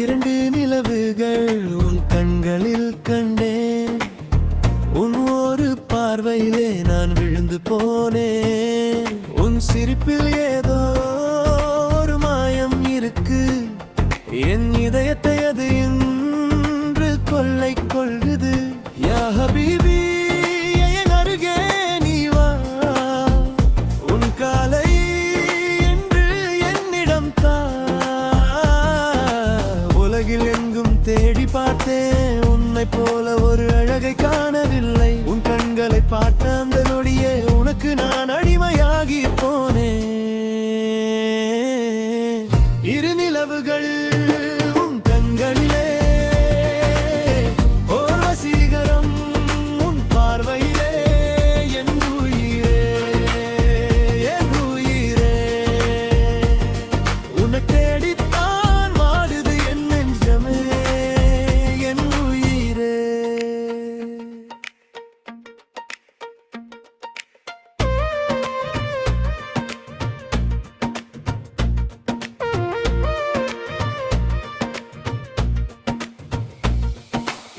இரண்டு நிலவுகள் உன் கண்களில் கண்டேன். உன் ஒரு பார்வையிலே நான் விழுந்து போனேன். உன் சிரிப்பில் ஏதோ ஒரு மாயம் இருக்கு. என் இதயத்தை அது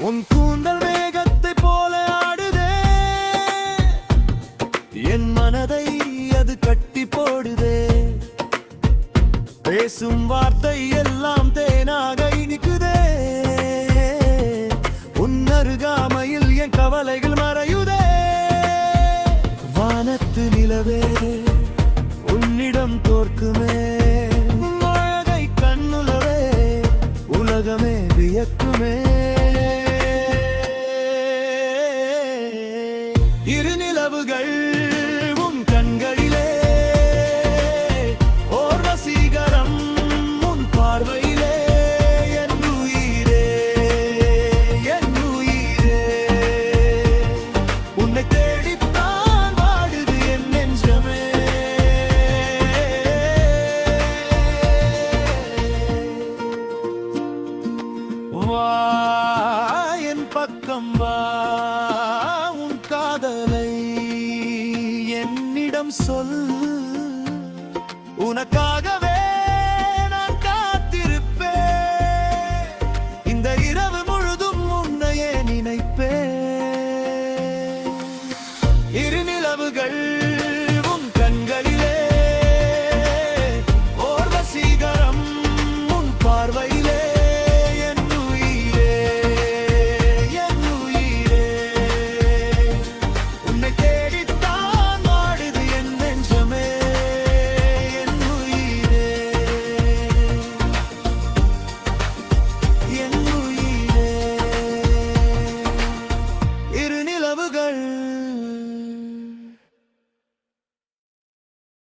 உன் கூந்தல் வேகத்தை போல ஆடுதே. என் மனதை அது கட்டி போடுதே. பேசும் வார்த்தை எல்லாம் தேனாக இனிக்குதே. உன் அருகாமையில் என் கவலைகள் மறையுதே. வானத்து நிலவே உன்னிடம் தோற்குமே. அழகை கண்ணுலவே உலகமே வியக்குமே. இரு நிலவுகள் உன் கண்களிலே. ஓர் வசீகரம் உன் பார்வையிலே. என் உயிரே என் உயிரே. உன்னை தேடித்தான் வாடுது என் நெஞ்சமே. வா என் பக்கம் வா. சொல். உனக்காக